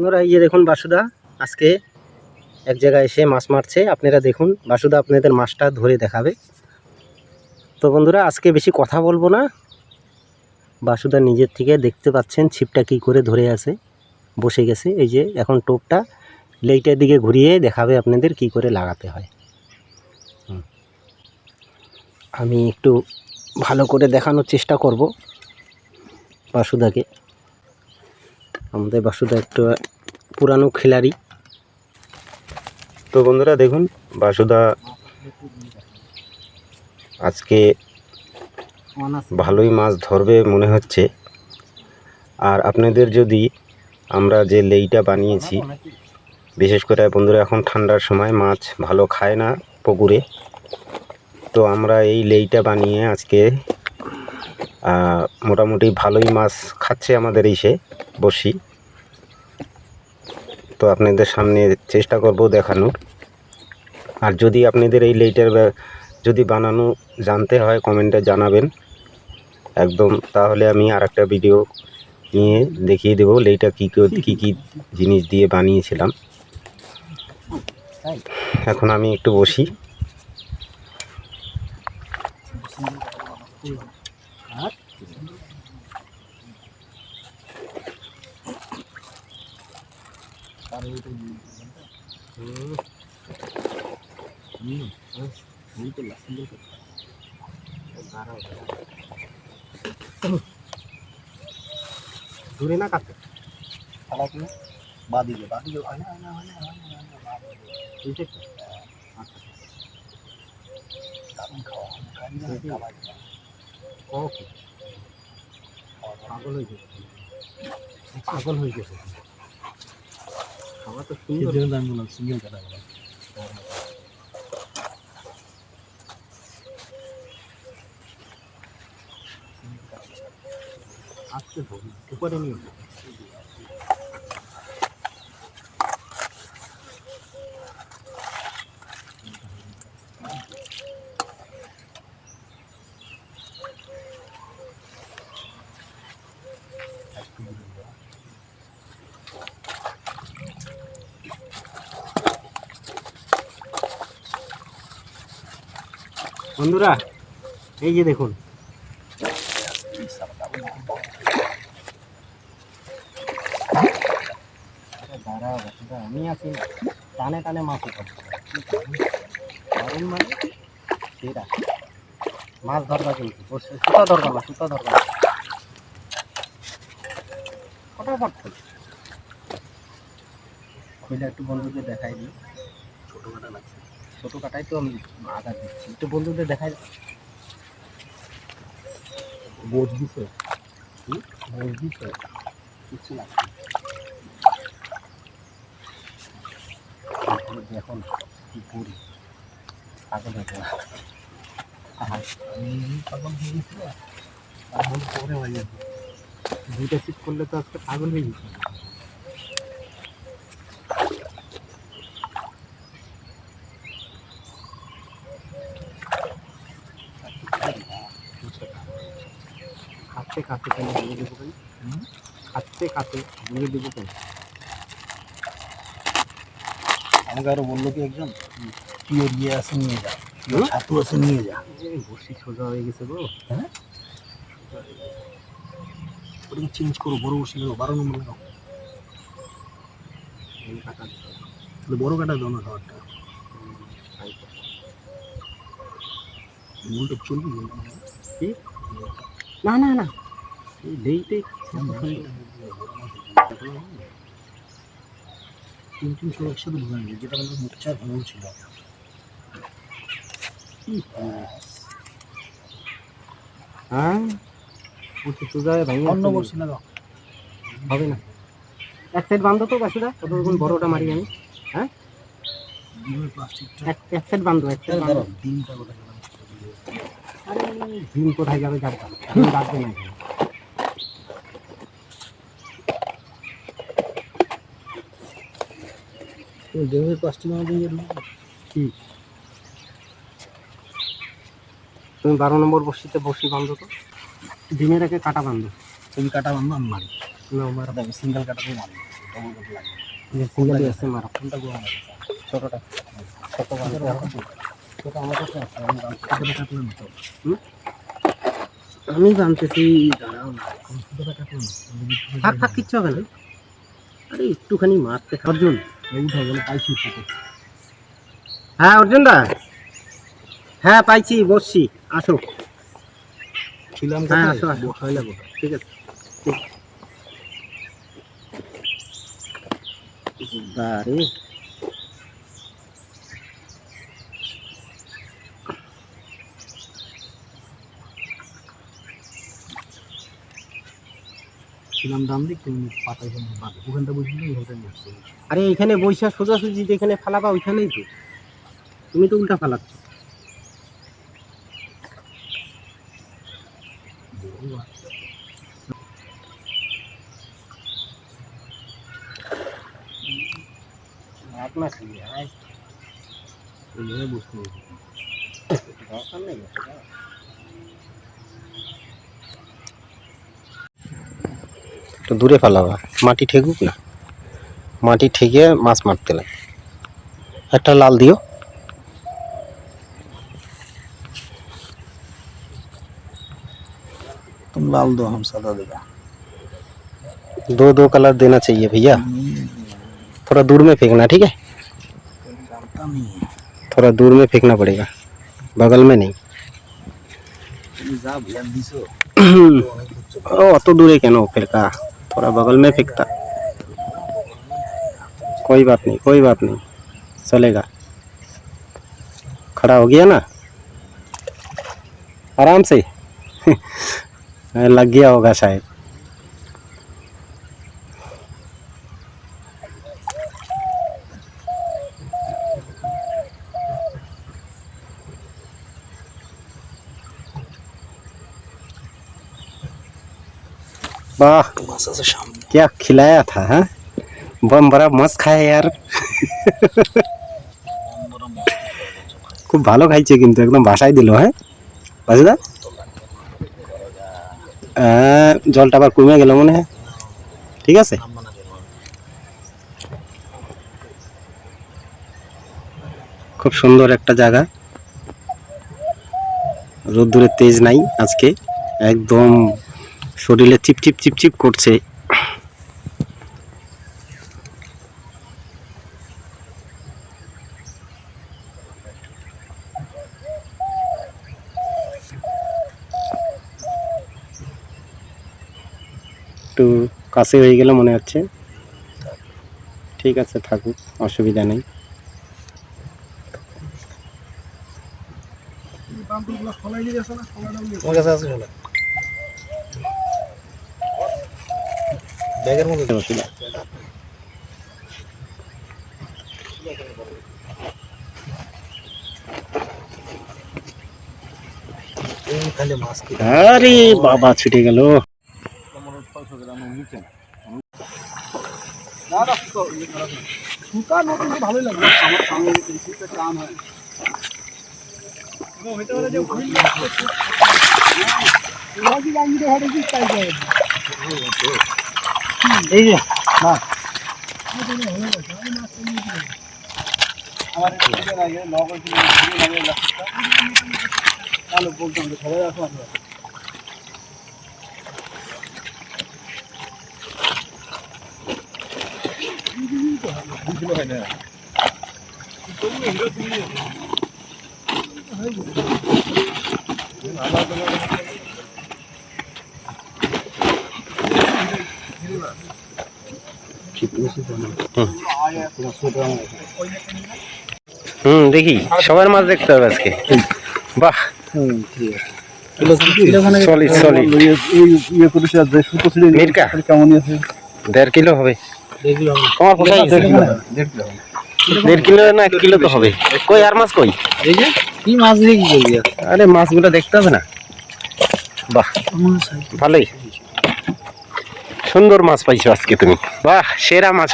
বন্ধুরা, এই যে দেখুন বাসুদা, আজকে এক জায়গায় এসে মাছ মারছে। আপনারা দেখুন, বাসুদা আপনাদের মাছটা ধরে দেখাবে। তো বন্ধুরা, আজকে বেশি কথা বলব না। বাসুদা নিজের থেকে দেখতে পাচ্ছেন ছিপটা কি করে ধরে আছে, বসে গেছে। এই যে এখন টোপটা লেইটার দিকে ঘুরিয়ে দেখাবে আপনাদের কি করে লাগাতে হয়। আমি একটু ভালো করে দেখানোর চেষ্টা করব বাসুদাকে। আমাদের বাসুদা একটা পুরানো খিলাড়ি। তো বন্ধুরা দেখুন, বাসুদা আজকে ভালোই মাছ ধরবে মনে হচ্ছে। আর আপনাদের যদি আমরা যে লেইটা বানিয়েছি, বিশেষ করে বন্ধুরা এখন ঠান্ডার সময় মাছ ভালো খায় না পুকুরে, তো আমরা এই লেইটা বানিয়ে আজকে মোটামুটি ভালোই মাছ খাচ্ছে আমাদের ইসে বসি। তো আপনাদের সামনে চেষ্টা করব দেখানোর। আর যদি আপনাদের এই লেইটার যদি বানানো জানতে হয়, কমেন্টে জানাবেন। একদম, তাহলে আমি আর একটা ভিডিও নিয়ে দেখিয়ে দেবো লেইটা কী কী কী জিনিস দিয়ে বানিয়েছিলাম। এখন আমি একটু বসি। দূরে না কাটতে বাদিকে বাদিকে হয় না হয় না হয় না হয় না, হয় না। বুঝতে? দারুণ খাওয়া হয়, না, খাওয়া না। পাগল হয়ে গেছে পাগল হয়ে গেছে খাওয়া তো সুন্দর আজকে ধরি উপরে নিয়ে বন্ধুরা, এই যে দেখুন। আমি আছি টানে টানে মাছ দারুণ মানে সেটা। মাছ ধরবা কিন্তু সুতা ধরবা না, সুতা ধরবা ফটাফট খুলে। একটু বন্ধুদের দেখাই দিই। ছোটো লাগছে ছোটো কাটাই তো আমি আঘাত দিচ্ছি। একটু বন্ধুদের দেখাই। বোঝ দিছে বোঝ কিছু না। দেখুন কি করি। পাগল হয়ে আর পাগল হয়ে। পরে হয়ে যাবে। দুইটা সিট করলে তো আজকে পাগল হয়ে গেছি। খাচ্ছে খাচ্ছে কেন বুঝে দেবো কেন খাচ্ছে খাচ্ছে বুঝে দেবো কেন আমাকে আরও বলল কি একজন? পিওর ইয়ে আছে নিয়ে যা। ছাতু আছে নিয়ে যা। বসি সোজা হয়ে গেছে গো। হ্যাঁ? ওটাকে চেঞ্জ করো বড় বসে লাগাও বারো নম্বর লাগাও। কাটা তাহলে বড় কাটা দাও না খাবারটা। মূলটা চলবে কি? না না না। এই তিন তিন সব একসাথে ঢুকে যেটা আমাদের মুখচার ভালো ছিল। হ্যাঁ? সোজা অন্য বসে হবে না। এক সাইড বান্ধো তো বাসুদা কতক্ষণ বড়টা মারি আমি। প্লাস্টিকটা এক সাইড বান্ধো এক সাইড বান্ধো আরে ডিম কোথায় যাবে না। কি? তুমি বারো নম্বর বসিতে বসি বান্ধো তো। ডিমের একে কাটা বান্ধো তুমি কাটা বান্ধব আমি মারি। না আমার সিঙ্গেল মারি কাট লাগে সিঙ্গেল আছে মারো। কোনটা আছে ছোটটা। ছোট বানাতে আমি কাটলাম থাক থাক কিচ্ছু হবে না। আরে একটুখানি মারতে অর্জুন। হ্যাঁ অর্জুন দা। হ্যাঁ পাইছি বসছি। আসো। ছিলাম হ্যাঁ, আসো, আসো। ঠিক আছে। ঠিক। ছিলাম দাম দিক তুমি বাদ ওখানটা বসলে ওখানটা নিয়ে আসতে আরে এখানে বৈশা সোজাসুজি যেখানে ফালাবা ওইখানেই তো। তুমি তো উল্টা ফালাচ্ছ। আপনার জায়গায় দরকার নেই একটু দূরে ফালাবা মাটি ঠেকুক না মাটি ঠেকে মাছ মারতে লাগে একটা লাল দিও तुम लाल दो हम सादा देगा दो दो कलर देना चाहिए भैया थोड़ा दूर में फेंकना ठीक है जानता नहीं है थोड़ा दूर में फेंकना पड़ेगा बगल में नहीं তুমি যা ধ্যান দিছো ও অত দূরে কেন फेंका थोड़ा बगल में फेंकता। कोई बात नहीं, कोई बात नहीं, चलेगा। खड़ा हो गया ना? आराम से। लग गया होगा शायद। वाह মাছ আছে সামনে क्या खिलाया था हाँ बम बड़ा मस्त खाया यार খুব ভালো খাইছে কিন্তু একদম বাসায় দিল হ্যাঁ বাসুদা আহ, জলটা আবার কমে গেল মনে হয় ঠিক আছে খুব সুন্দর একটা জায়গা রোদ্দুরের তেজ নাই আজকে একদম শরীরে চিপচিপ চিপচিপ করছে। একটু কাছে হয়ে গেলে মনে হচ্ছে। ঠিক আছে থাকুক অসুবিধা নেই। তোমার কাছে আছে ব্যাগের মধ্যে কি আরে বাবা ছুটে গেল ভালোই লাগবে আমার সামনে টান হয় এই যে না আমার আগে নগর তাহলে বলতাম সবাই হুম, দেখি, সবার মাছ দেখতে হবে আজকে। বাহ। দেড় কিলো হবে। দেড় কিলো না এক কিলো তো হবে। কই, আর মাছ কই? মাছ? আরে, মাছগুলো দেখতে হবে না। বাহ। ভালোই। সুন্দর মাছ পাইছো আজকে তুমি। বাহ সেরা মাছ